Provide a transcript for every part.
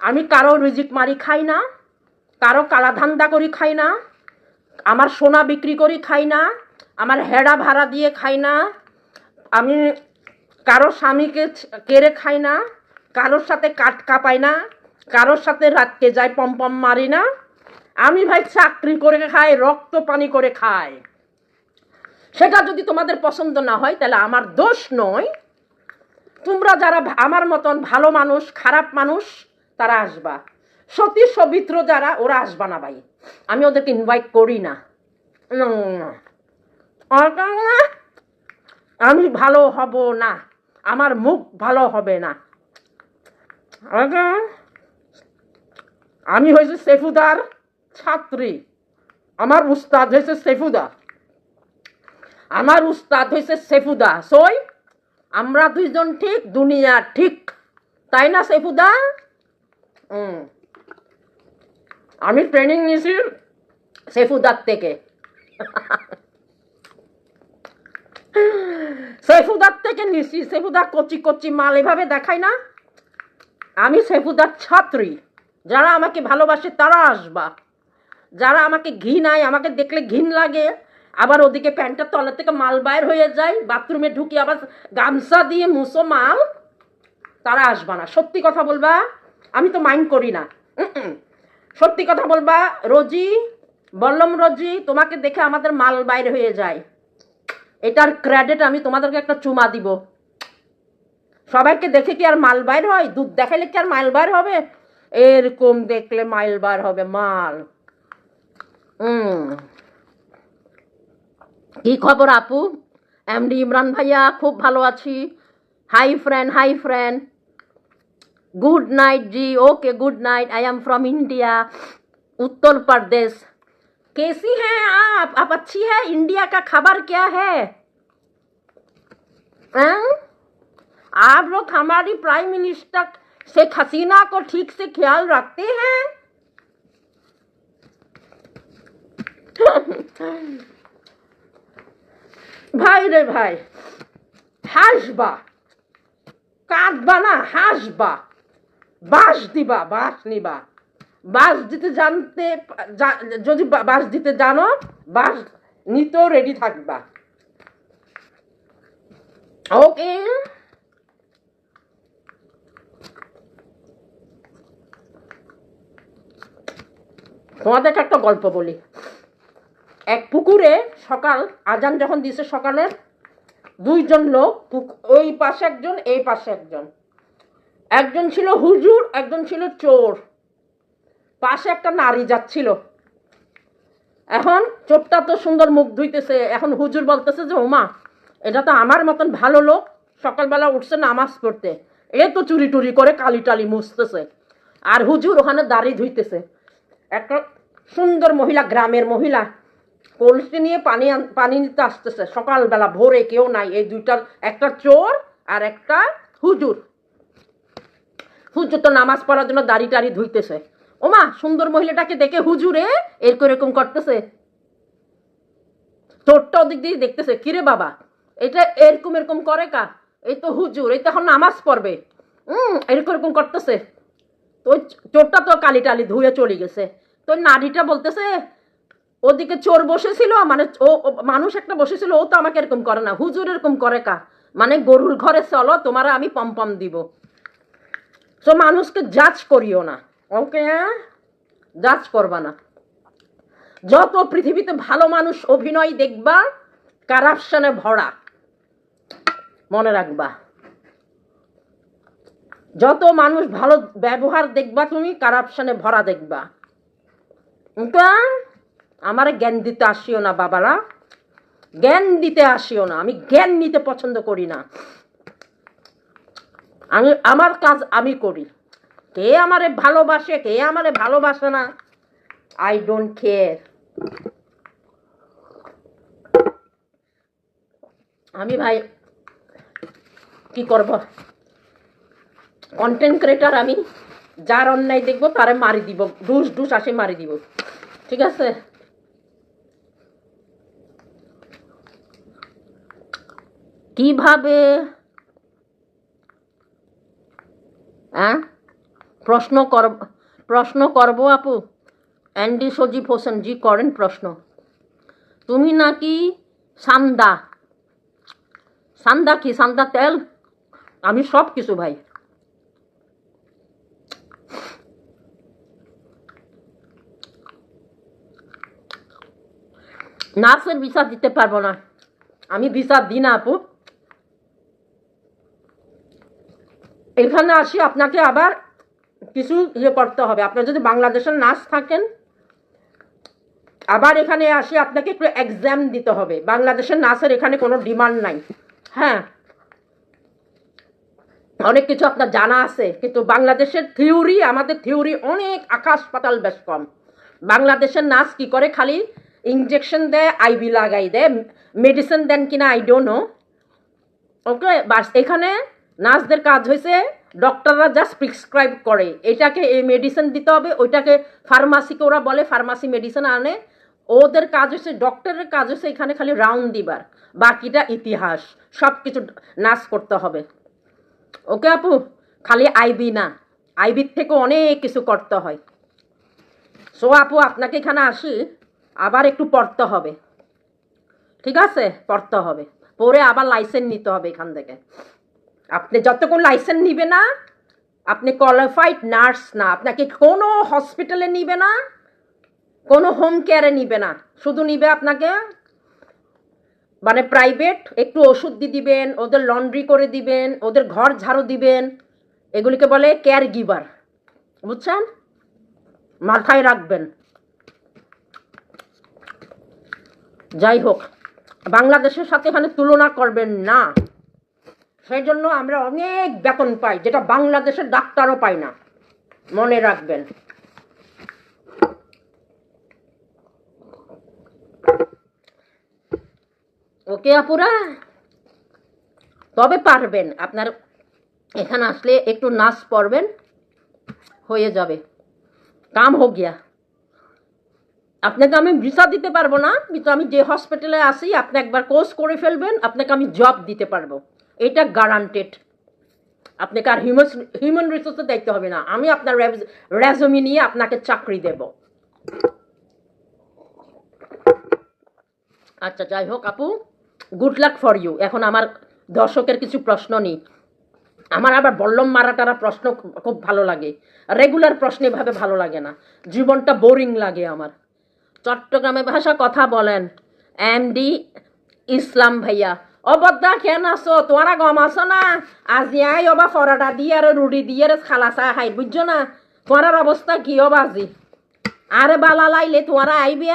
আমি কারও রিজিক মারি খাই না, কারও কালা ধান্দা করি খাই না, আমার সোনা বিক্রি করি খাই না, আমার হেডা ভাড়া দিয়ে খাই না, আমি কারও স্বামীকে কেড়ে খাই না, কারোর সাথে কাট কাপাই না, কারোর সাথে রাতকে যাই পম পম মারি না, আমি ভাই চাকরি করে খাই, রক্ত পানি করে খাই। সেটা যদি তোমাদের পছন্দ না হয়, তাহলে আমার দোষ নয়। তোমরা যারা আমার মতন ভালো মানুষ, খারাপ মানুষ তারা আসবা। সতী সবিত্র যারা, ওরা আসবা না ভাই। আমি ওদেরকে ইনভাইট করি না। আমি ভালো হব না। আমার মুখ ভালো হবে না। আমি হয়েছে সেফুদার ছাত্রী। আমার উস্তাদ হয়েছে সেফুদা। আমার উস্তাদ হয়েছে সেফুদা। সই, আমরা দুইজন ঠিক, দুনিয়া ঠিক। তাই না সেফুদা? আমি ট্রেনিং নিয়েছি সেফুদার থেকে। সেফুদার থেকে নিয়েছি। সেফুদা কচি কচি মাল এভাবে দেখায় না। আমি সেফুদার ছাত্রী। যারা আমাকে ভালোবাসে তারা আসবা। যারা আমাকে ঘৃণায় আমাকে দেখলে ঘিন লাগে। আবার ওদিকে প্যান্টের তলা থেকে মাল বাইর হয়ে যায়, বাথরুমে ঢুকি আবার গামছা দিয়ে মুসো মাল, তারা আসবা না। সত্যি কথা বলবা আমি তো মাইন্ড করি না। সত্যি কথা বলবা, রোজি, বল্লম রোজি, তোমাকে দেখে আমাদের মাল বাইর হয়ে যায়। এটার ক্রেডিট আমি তোমাদেরকে একটা চুমা দিব। সবাইকে দেখে কি আর মাল বাইর হয়? দুধ দেখাইলে কি আর মাইল বাইর হবে? এরকম দেখলে মাইল বার হবে, মাল। হুম কি খবর আপু? এমডি ইমরান ভাইয়া, খুব ভালো আছি। Hi friend hi friend good night ji okay good night I am from India Uttar Pradesh कैसी हैं आप? आप अच्छी है? इंडिया का खबर क्या है? आ? आप लोग हमारी प्राइम मिनिस्टर शेख हसीना को ठीक से ख्याल रखते हैं? भाई रे भाई हाजबा का बना हाजबा বাঁশ দিবা বাঁশ নিবা। বাঁশ দিতে জানতে যদি বা- বাঁশ দিতে জানো বাঁশ নিতেও রেডি থাকবা। ওকে তোমাদেরকে একটা গল্প বলি। এক পুকুরে সকাল, আজান যখন দিছে সকালের দুইজন লোক ওই পাশে একজন, এই পাশে একজন। একজন ছিল হুজুর, একজন ছিল চোর। পাশে একটা নারী যাচ্ছিল। এখন চোরটা তো সুন্দর মুখ ধুইতেছে, এখন হুজুর বলতেছে যে, ওমা, এটা তো আমার মতন ভালো লোক, সকালবেলা উঠছে নামাজ পড়তে। এ তো চুরি টুরি করে কালি টালি মুছতেছে। আর হুজুর ওখানে দাঁড়িয়ে ধুইতেছে। একটা সুন্দর মহিলা, গ্রামের মহিলা, কলসি নিয়ে পানি পানি নিতে আসতেছে। সকালবেলা ভোরে কেউ নাই, এই দুইটার, একটা চোর আর একটা হুজুর। হুজুর তো, নামাজ পড়ার জন্য দাড়ি টাড়ি ধুইতেছে। ওমা, সুন্দর মহিলাটাকে দেখে হুজুরে এরকম এরকম করতেছে। চোরটা ওদিক দিয়ে দেখতেছে, কিরে বাবা, এটা এরকম এরকম করে কা এই তো হুজুর, এই তো এখন নামাজ পড়বে। হুম এরকম এরকম করতেছে। তো চোরটা তো কালি টালি ধুয়ে চলে গেছে। তো নারীটা বলতেছে, ওদিকে চোর বসেছিল মানে ও মানুষ একটা বসেছিল, ও তো আমাকে এরকম করে না। হুজুর এরকম করে কা মানে গরুর ঘরে চলো, তোমার আমি পম পম দিব। তো মানুষকে জাজ করিও না। ওকে জাজ করবা না। যত পৃথিবীতে ভালো মানুষ অভিনয় দেখবা কারাপশনে ভরা। মনে রাখবা। যত মানুষ ভালো ব্যবহার দেখবা তুমি কারাপশনে ভরা দেখবা। আমারে জ্ঞান দিতে আসিও না, বাবারা। জ্ঞান দিতে আসিও না। আমি জ্ঞান নিতে পছন্দ করি না। আমি, আমার কাজ আমি করি। কে আমারে ভালোবাসে, কে আমারে ভালোবাসে না? আই ডোন্ট কেয়ার আমি ভাই, কি করব? কন্টেন্ট ক্রিয়েটার আমি, যার অন্যায় দেখব তারে মারি দিব ডুস ডুস আসে মারি দিব। ঠিক আছে? কীভাবে হ্যাঁ প্রশ্ন কর, প্রশ্ন করব আপু। অ্যান্ডি সজীব হোসেন জি করেন প্রশ্ন। তুমি নাকি সান্দা? সান্দা কি? সান্দা তেল? আমি সব কিছু ভাই। নার্সের ভিসা দিতে পারব না। আমি ভিসা দিই না আপু। এখানে আসি, আপনাকে আবার কিছু ইয়ে করতে হবে। আপনার যদি বাংলাদেশের নার্স থাকেন, আবার এখানে আসি, আপনাকে একটু এক্সাম দিতে হবে। বাংলাদেশের নার্সের এখানে কোনো ডিমান্ড নাই। হ্যাঁ। অনেক কিছু আপনার জানা আছে, কিন্তু বাংলাদেশের থিওরি আমাদের থিওরি অনেক আকাশ পাতাল বেশ কম। বাংলাদেশের নার্স কি করে? খালি ইঞ্জেকশন দেয় আইবি লাগাই দেয় মেডিসিন দেন কিনা আই ডোন্ট নো ওকে বাস, এখানে নার্সদের কাজ হয়েছে ডক্টররা জাস্ট প্রিসক্রাইব করে। এটাকে এই মেডিসিন দিতে হবে, ওইটাকে ফার্মাসিকে ওরা বলে ফার্মাসি মেডিসিন আনে। ওদের কাজ হচ্ছে ডক্টরের কাজ হচ্ছে এখানে খালি রাউন্ড দিবার। বাকিটা ইতিহাস সব কিছু নার্স করতে হবে। ওকে আপু? খালি আইবি না। আইবির থেকে অনেক কিছু করতে হয়। সো আপু, আপনাকে এখানে আসি। আবার একটু পড়তে হবে। ঠিক আছে? পড়তে হবে। পরে আবার লাইসেন্স নিতে হবে এখান থেকে। আপনি যতক্ষণ লাইসেন্স নিবে না, আপনি কোয়ালিফাইড নার্স না, আপনাকে কোনো হসপিটালে নিবে না, কোনো হোম কেয়ারে নিবে না। শুধু নিবে আপনাকে মানে প্রাইভেট একটু ওষুধ দিয়ে দিবেন, ওদের লন্ড্রি করে দিবেন, ওদের ঘর ঝাড়ু দিবেন, এগুলিকে বলে কেয়ার গিভার বুঝছেন? মাথায় রাখবেন। যাই হোক, বাংলাদেশের সাথে এখানে তুলনা করবেন না। সেই জন্য আমরা অনেক বেতন পাই, যেটা বাংলাদেশের ডাক্তারও পাই না। মনে রাখবেন। ওকে আপুরা? তবে পারবেন, আপনার এখানে আসলে একটু নাচ পড়বেন, হয়ে যাবে। কাম হোক গিয়া। আপনাকে আমি ভিসা দিতে পারব না, কিন্তু আমি যে হসপিটালে আসি আপনি একবার কোর্স করে ফেলবেন, আপনাকে আমি জব দিতে পারব। এটা গ্যারান্টেড আপনাকে আর হিউম্যান হিউম্যান রিসোর্সে দেখতে হবে না। আমি আপনার রেজমি নিয়ে আপনাকে চাকরি দেব। আচ্ছা যাই হোক আপু গুড লাক ফর ইউ এখন আমার দর্শকের কিছু প্রশ্ন নেই। আমার আবার বল্লম মারাটারা প্রশ্ন খুব- ভালো লাগে। রেগুলার প্রশ্ন এভাবে ভালো লাগে না। জীবনটা বোরিং লাগে আমার। চট্টগ্রামে ভাষা কথা বলেন। এমডি ইসলাম ভাইয়া। ও বদ্দা কেন আসো তোমারা গম আসো না? আজি আই অবা ফরাটা দিয়ে আর রুটি দিয়ে আর খালা চা খাই বুঝছ না? তোমার অবস্থা কি অবা আজি? আরে বালা লাইলে তোমারা আইবে?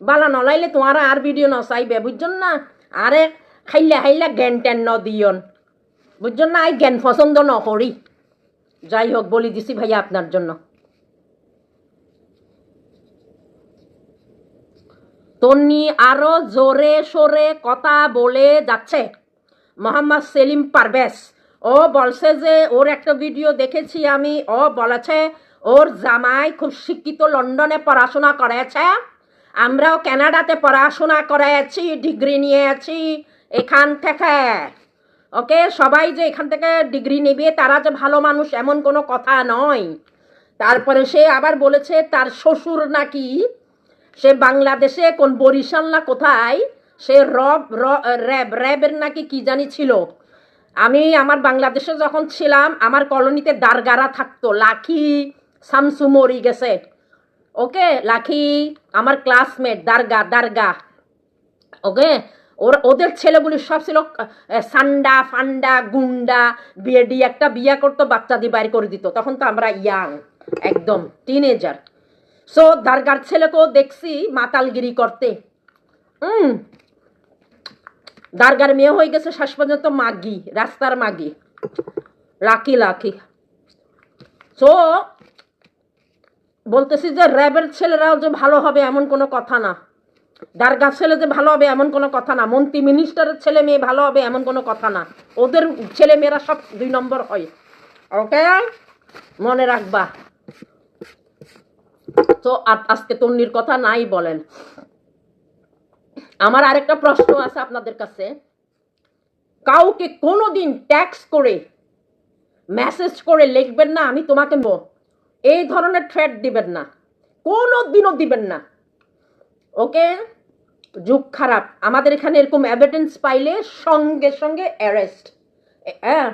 বালা নলাইলে তোমারা আর ভিডিও নচাইবে বুঝছেন না? আরে খাইলে খাইলে জ্ঞান টেন ন দিয়ন। বুঝছেন না? আই জ্ঞান পছন্দ নকরি যাই হোক বলি দিছি ভাইয়া আপনার জন্য। তন্নি আরও জোরে সোরে কথা বলে যাচ্ছে। মোহাম্মদ সেলিম পারভেজ, ও বলছে যে, ওর একটা ভিডিও দেখেছি আমি, ও বলেছে, ওর জামাই খুব শিক্ষিত, লন্ডনে পড়াশোনা করেছে। আমরাও কানাডাতে পড়াশোনা করেছি, ডিগ্রি নিয়েছি এখান থেকে। ওকে, সবাই যে এখান থেকে ডিগ্রি নেবে, তারা যে ভালো মানুষ, এমন কোনো কথা নয়। তারপরে সে আবার বলেছে, তার শ্বশুর নাকি সে বাংলাদেশে কোন বরিশাল না কোথায়, সে রব র্যাব, র্যাবের নাকি কি জানি ছিল। আমি আমার বাংলাদেশে যখন ছিলাম, আমার কলোনিতে দারগারা থাকতো লাখি শামসু মরি গেছে। ওকে লাখি আমার ক্লাসমেট, দারগা দারগা। ওকে, ওর, ওদের ছেলেগুলি সব ছিল সান্ডা, ফান্ডা, গুন্ডা, বিয়ে একটা বিয়ে করতো, বাচ্চা দিয়ে বাইর করে দিত। তখন তো আমরা ইয়াং, একদম টিনেজার সো দারগার ছেলেকেও দেখছি মাতালগিরি করতে। হুম দারগার মেয়ে হয়ে গেছে শেষ পর্যন্ত মাগি, রাস্তার মাগি। লাকি লাকি সো বলতেছি যে র্যাবের ছেলেরাও যে ভালো হবে এমন কোনো কথা না। দারগার ছেলে যে ভালো হবে এমন কোনো কথা না। মন্ত্রী মিনিস্টারের ছেলে মেয়ে ভালো হবে এমন কোনো কথা না। ওদের ছেলে মেয়েরা সব দুই নম্বর হয়। ওকে মনে রাখবা। তো আজকে তন্নির কথা নাই বলেন। আমার আরেকটা প্রশ্ন আছে আপনাদের কাছে। কাউকে কোনোদিন ট্যাক্স করে মেসেজ করে লিখবেন না, আমি তোমাকে এই ধরনের থ্রেট দিবেন না। কোনো দিনও দিবেন না। ওকে? যুগ খারাপ। আমাদের এখানে এরকম এভিডেন্স পাইলে সঙ্গে সঙ্গে অ্যারেস্ট হ্যাঁ?